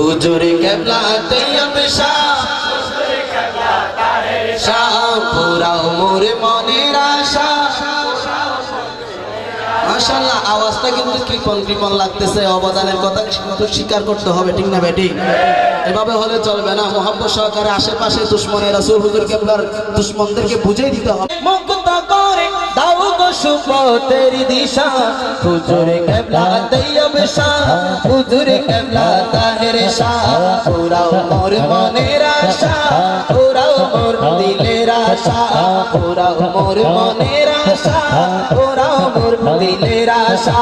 হুজুর কেবলা তৈয়ব শাহ। আশা। মাশাআল্লাহ, আওয়াজটা কিন্তু কৃপন কৃপন লাগতেছে, অবদানের কথা কিন্তু স্বীকার করতে হবে, ঠিক না বেটি এভাবে হলে চলবে না মোহাম্মদ সহকারে আশেপাশে দুশ্মনের রাসূল, হুজুর কেবলার দুশ্মনদেরকে বুঝিয়ে দিতে হবে। সুপতের দিশা। হুজুর কেবলা তৈয়ব শাহ হুজুর কেবলা তাহের শাহ পুরাও মোর মনের আশা। পুরাও মোর দিলের আশা। পুরাও মোর মনের আশা। পুরাও মোর দিলের আশা।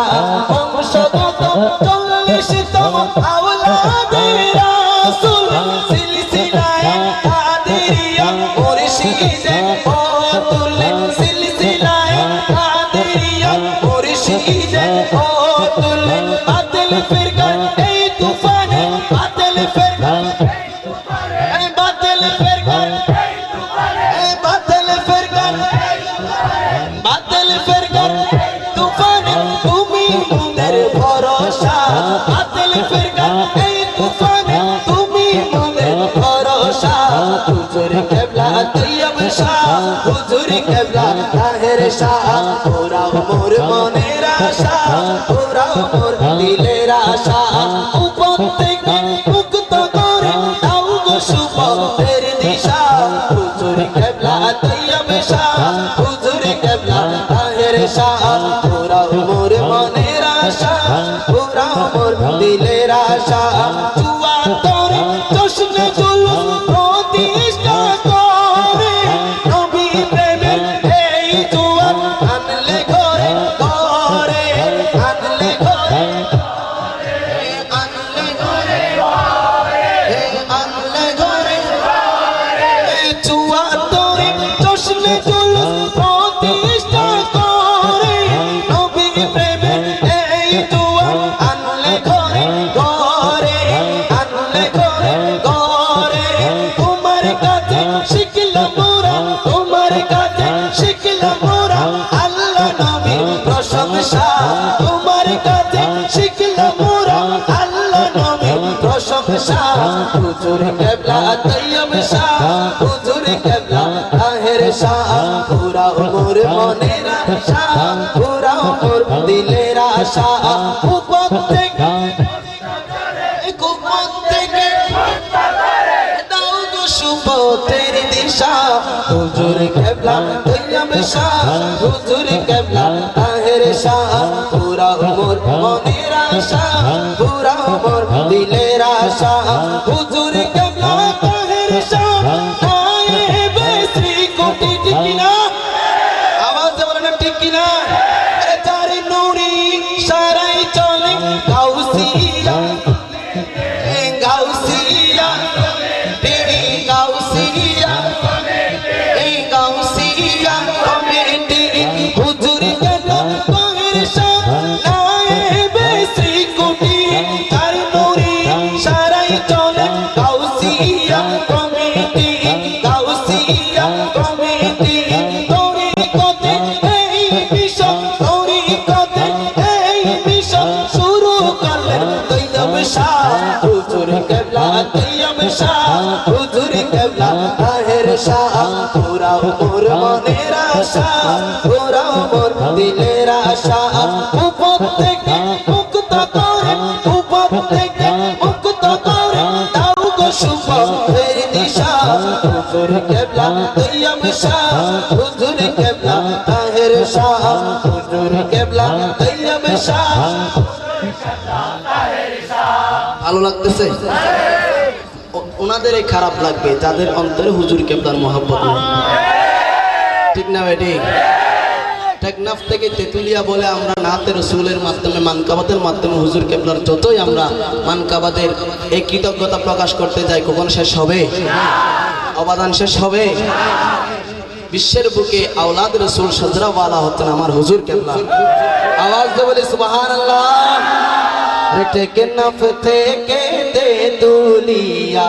বংশগত চল্লিশ তম আওলাদের রাসূল। সিলসিলায় কাদেরিয়া মুর্শিদে তুমি মুদের ভরসা। হুজুর কেবলা তৈয়ব শাহ। হুজুর কেবলা, তাহের শাহ। ওরা মোর মনের আশা। ওরা মোর দিলের আশা। শাহ হুজুর কেবলা তৈয়ব শাহ হুজুর কেবলা তাহের শাহ পুরা মোর মনের আশা পুরা মোর দিলের আশা মনের আশা পুরা মোর দিলের আশা। উপর থেকে মুক্ত করে, উপর থেকে মুক্ত করে, দাও গো দিশা। হুজুর কেবলা শাহ হুজুর কেবলা তাহের শাহ হুজুর কেবলা শাহ ভালো লাগতেছে? ওনাদের খারাপ লাগবে, যাদের অন্তরে হুজুর কেবলার মহাব্বত নেই। ঠিক না বেটি টেকনাফ থেকে তেতুলিয়া বলে আমরা নাতে রসুলের মাধ্যমে মানকাবাদের মাধ্যমে হুজুর কেবলার যতই আমরা মানকাবাদের এই কৃতজ্ঞতা প্রকাশ করতে যাই, কখন শেষ হবে? অবাদান শেষ হবে? বিশ্বের বুকে আওলাদ রসুল সজরাওয়ালা হতেন আমার হুজুর কেবলা। আওয়াজ দিয়ে বলি সুবাহান আল্লাহ থেকে তেতুলিয়া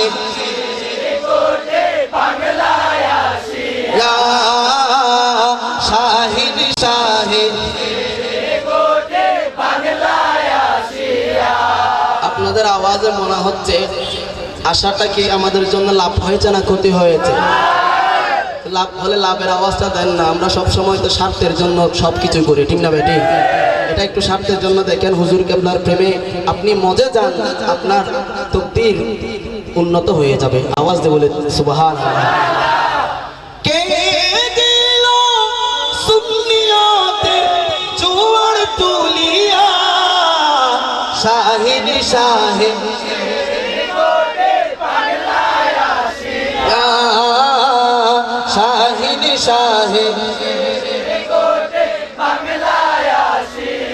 আপনাদের আওয়াজে মনে হচ্ছে আশাটা কি আমাদের জন্য লাভ হয়েছে না ক্ষতি হয়েছে? লাভ হলে লাভের আওয়াজটা দেন না, আমরা সব সময় তো স্বার্থের জন্য সব কিছু করি, ঠিক না বেটি? এটা একটু স্বার্থের জন্য দেখেন, হুজুর কেবলার প্রেমে আপনি মজে যান, আপনার তকদির উন্নত হয়ে যাবে। আওয়াজ দিয়ে বলে সুবাহান তুলিয়া শাহিদ শাহিদ শাহিদ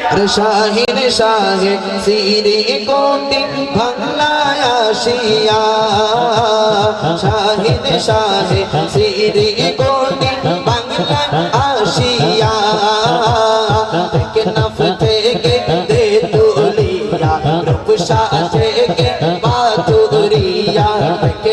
আরে শাহিদ শাহিদ সিরি কোটি বাংলায় আসিয়া। শাহিদ শাহিদ সিরি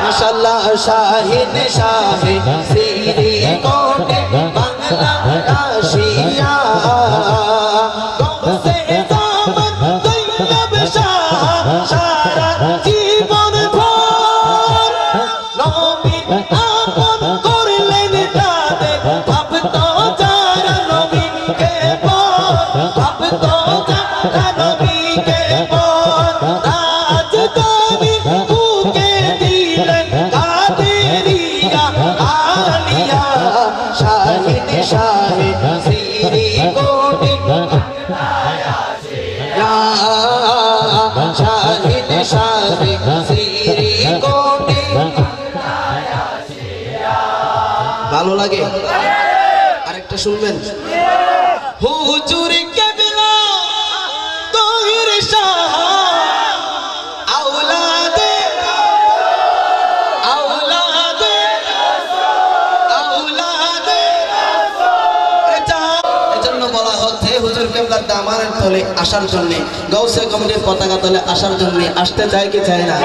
মাশাল্লাহ শাহিদ শাহিদ সিরি কোটে বাংলা রাশিয়া। লাগে আরেকটা শুনবেন। আসার জন্য গৌসে কমিটির পতাকা তলে আসার জন্য আসতে চায় কি চায় না?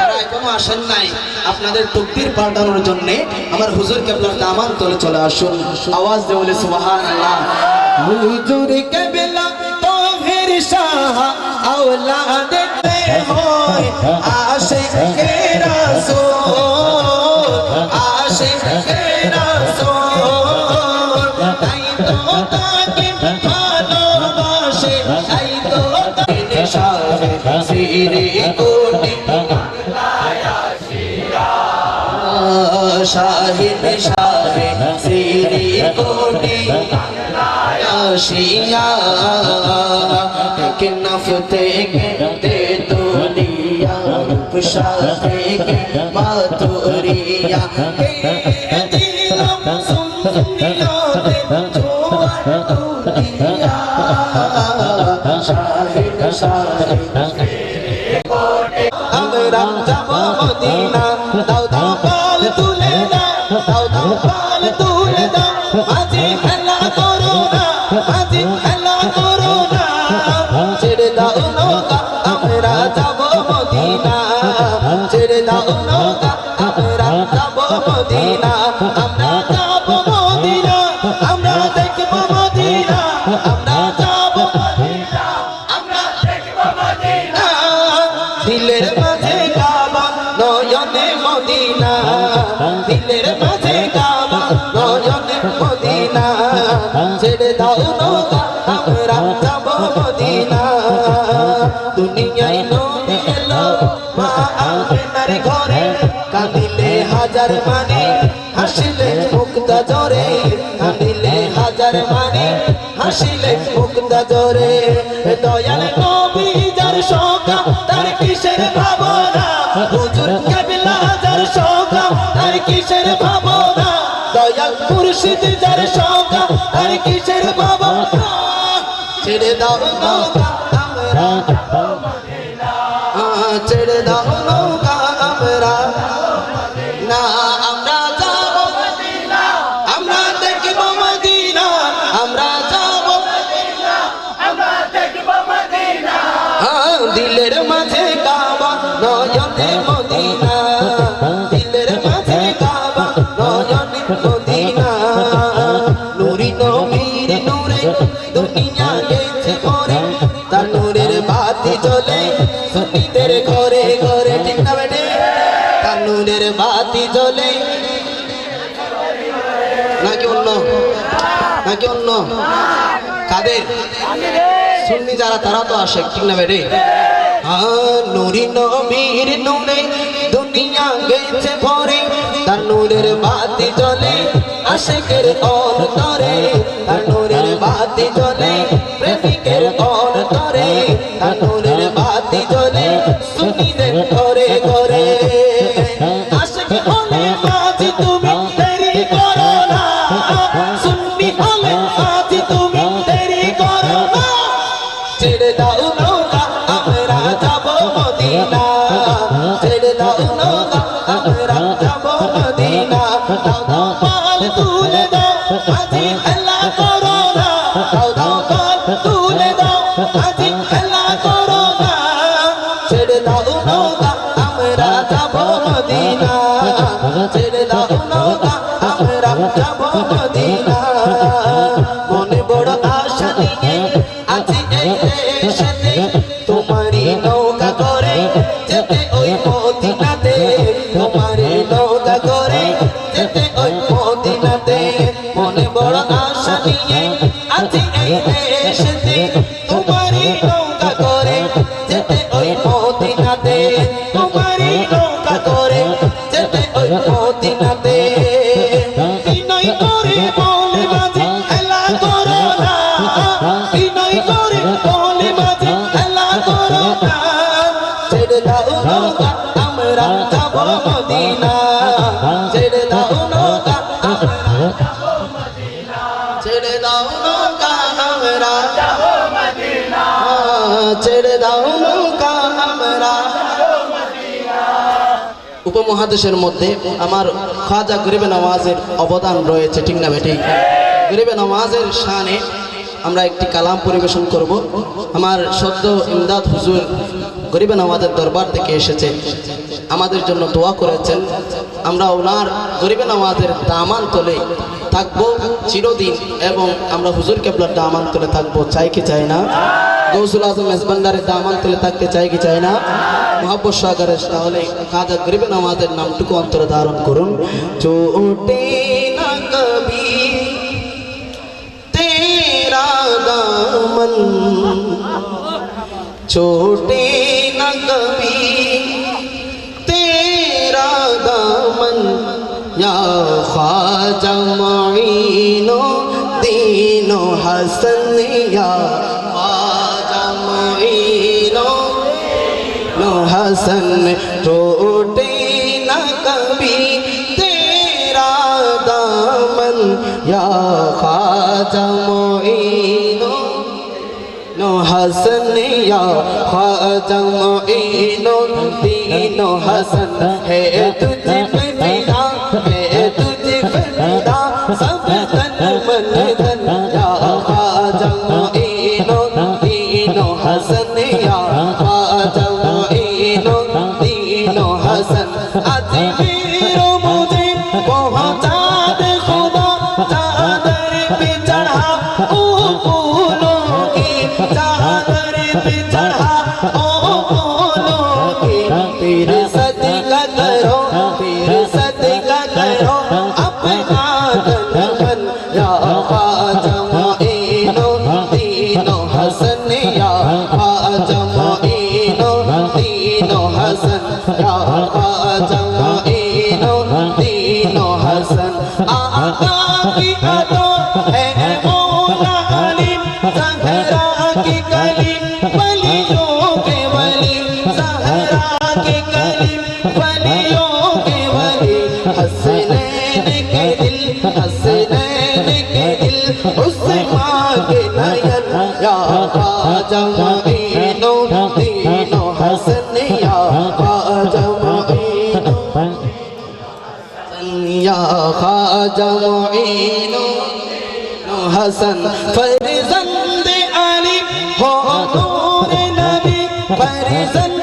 যারা এখনও আসেন নাই। আপনাদের তকদির পাল্টানোর জন্য আমার হুজুর কেবলার দামান তলে চলে আসুন। আওয়াজ দিয়ে বলে সুবহান আল্লাহ হুজুর কেবলা তোহের শাহ আওলাদে হয়। আশে রাসূল আশে রাসূল। তাই তো তাকে ভালোবাসে, তাই তো তাকে সারে সিরে শাহিদ শাহিদ সিরি কোটি আসিয়া। এক নফ থেকে দে আমরা যাব মদিনা দাও হাজার মানে হাসিলে মুক্তা জরে কাঁদিলে হাজার মানে হাসিলে মুক্তা জরে দয়াল নবী যার শোকা তার কিসের ভাবনা? হুজুর কেবলা যার শোকা তার কিসের ভাবনা? দয়াল মুর্শিদ যার শোকা তার কিসের ভাবনা? ছেড়ে দাও নৌকা, আমরা বাতি জ্বলে। নাকি অন্য? নাকি অন্য? কাদের? সুন্নি যারা, তারা তো আসে ঠিক না বেটে নুরি নবীর নূরে দুনিয়া গেছে ভরে, তার নূরের বাতি জ্বলে আশেকের অন্তরে, তার নূরের বাতি জ্বলে প্রেমিকের অন্তরে, তার নূরের যাব মদিনা ছেড়ে দাও নৌকা আমরা যাব মদিনা মনে বড় আশা নিয়ে আছি এই দেশেতে তোমারই নৌকা করে যেতে ওই মদিনাতে। তোমারই নৌকা করে যেতে ওই মদিনাতে। মনে বড় আশা নিয়ে আছি এই দেশেতে ছেড়ে দাও উপমহাদেশের মধ্যে আমার খাজা গরিবে নওয়াজের অবদান রয়েছে, ঠিক না বেটি গরিবে নওয়াজের শানে আমরা একটি কালাম পরিবেশন করব। আমার সদ্য ইমদাদ হুজুর গরিবে নওয়াজের দরবার থেকে এসেছে। আমাদের জন্য দোয়া করেছেন। আমরা ওনার গরিবে নওয়াজের দামান তলে থাকব চিরদিন এবং আমরা হুজুর কেবলার দামান তলে থাকব। চাই কি চাই না? গৌসুল আজম মেজবান্দারের দামান তুলে থাকতে চাই কি চাই না? মহাব্বর সাগরের তাহলে কাদা গরিব নামাজের নামটুকু অন্তরে ধারণ করুন। চোটে না কবি, তেরা দামন চোটে না কবি, তেরা দামন ইয়া খাজা মাইনো দিনো হাসনিয়া حسن ٹوٹے نہ کبھی، تیرا دامن یا خواجہ معین، نو حسن یا خواجہ معین دینو حسن ہے تجھ پہ ہے تجھ پہ سب تن من جمعین حسن فرزند علی ہو نور نبی فرزند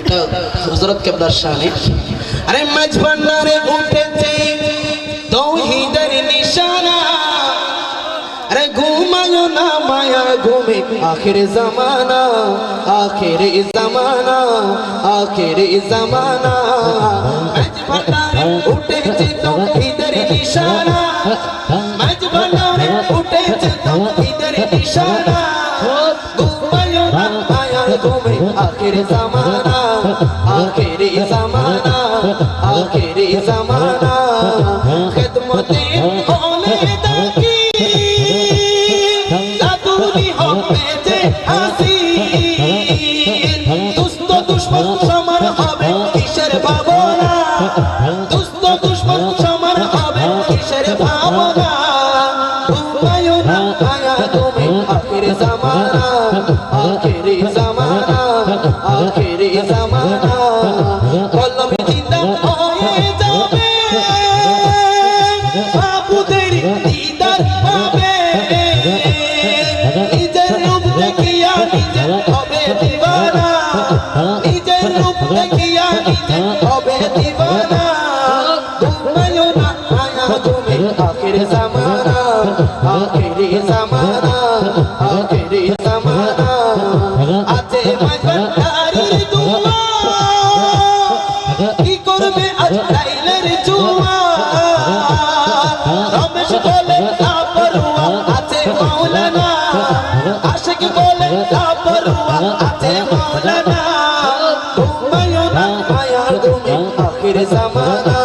এটা হজরত কেবলার শানে আরে মাঝ ভান্ডারে উঠেছে তৌহিদের নিশানা আরে ঘুমায়ো না মায়া ঘুমে আখির জামানা আখির জামানা আখির জামানা মাঝ ভান্ডারে উঠেছে তৌহিদের নিশানা মাঝ ভান্ডারে উঠেছে তৌহিদের নিশানা ঘুমায়ো না মায়া ঘুমে আখির জামানা আখির জামানা আখির জামানা আখির জামানা আখির জামানা আছে মাঝারির দুয়া কি করবে আজ লাইলের জুয়া রমেশ বলে লাপরুয়া আছে মাওলানা আশিক বলে লাপরুয়া আছে মাওলানা ঘুমায়ো না মায়া ঘুমে আখির জামানা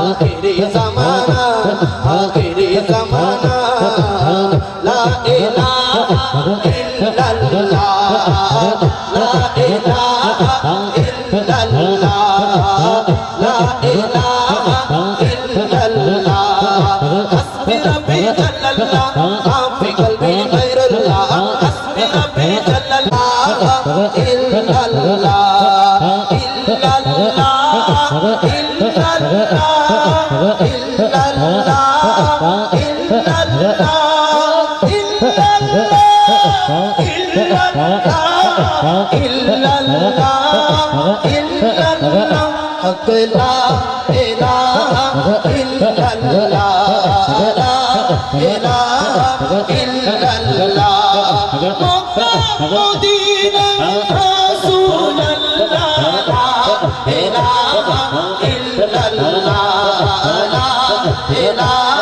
আখির জামানা আখির জামানা লা ইলাহা ইল্লাল্লাহ লা ইলাহা ইল্লাল্লাহ লা ইলাহা ইল্লাল্লাহ হাসবি রব্বি জাল্লাল্লাহ মাফি কলবি গায়রুল্লাহ হাসবি রব্বি জাল্লাল্লাহ ইল্লাল্লাহ ইল্লাল্লাহ ইল্লাল্লাহ হক লা ইলাহা ইল্লাল্লাহ লা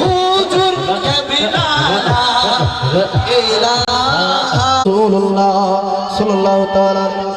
হুজুর রাসূলুল্লাহ সাল্লাল্লাহু তাআলা